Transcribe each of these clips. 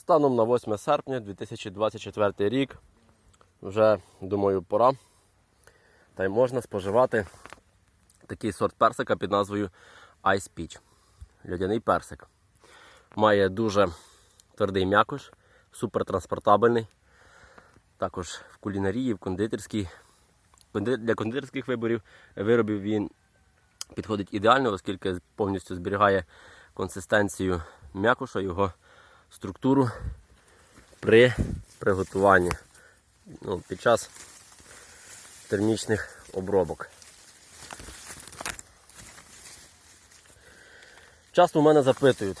Станом на 8 серпня 2024 рік. Вже, думаю, пора. Та й можна споживати такий сорт персика під назвою Ice Peach. Льодяний персик. Має дуже твердий м'якош, супертранспортабельний. Також в кулінарії, в кондитерській. Для кондитерських виборів, виробів він підходить ідеально, оскільки повністю зберігає консистенцію м'якоша, його структуру при приготуванні ну, під час термічних обробок. Часто у мене запитують,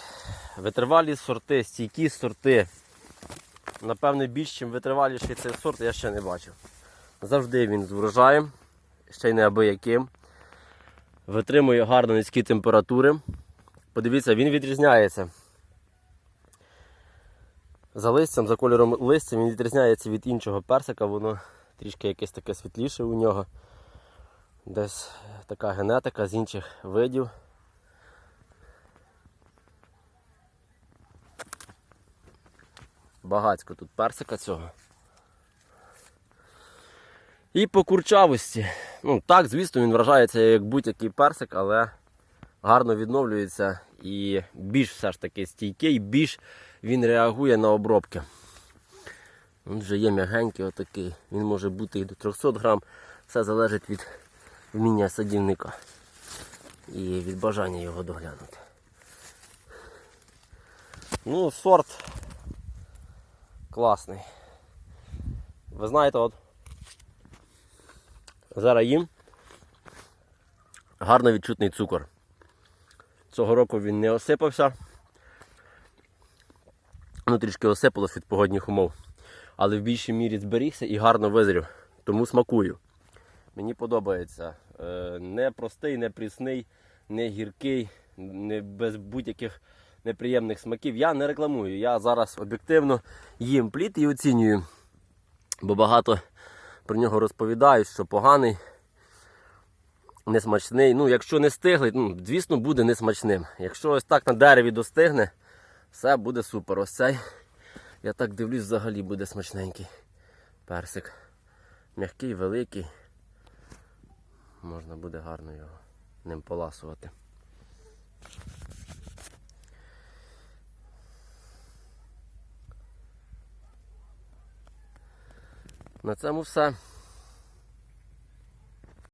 витривалі сорти, стійкі сорти. Напевне, більш чим витриваліший цей сорт я ще не бачив. Завжди він з врожаєм, ще й неабияким. Витримує гарно низькі температури. Подивіться, він відрізняється. За листям, за кольором листя він відрізняється від іншого персика, воно трішки якесь таке світліше у нього. Десь така генетика з інших видів. Багацько тут персика цього. І по курчавості. Ну, так, звісно, він вражається як будь-який персик, але гарно відновлюється і більш все ж таки стійкий, більш він реагує на обробки. Він вже є м'ягенький отакий. Він може бути і до 300 грам. Все залежить від вміння садівника і від бажання його доглянути. Ну, сорт класний. Ви знаєте, от зараз їм гарно відчутний цукор. Цього року він не осипався. Ну, трішки осипалось від погодних умов. Але в більшій мірі зберігся і гарно визрів. Тому смакую. Мені подобається. Е, Не простий, не прісний, не гіркий, не без будь-яких неприємних смаків. Я не рекламую. Я зараз об'єктивно їм плід і оцінюю. Бо багато про нього розповідають, що поганий, несмачний. Ну, якщо не стиглий, ну, звісно, буде несмачним. Якщо ось так на дереві достигне, все буде супер. Ось цей, я так дивлюсь, взагалі буде смачненький персик. М'який, великий. Можна буде гарно його ним поласувати. На цьому все.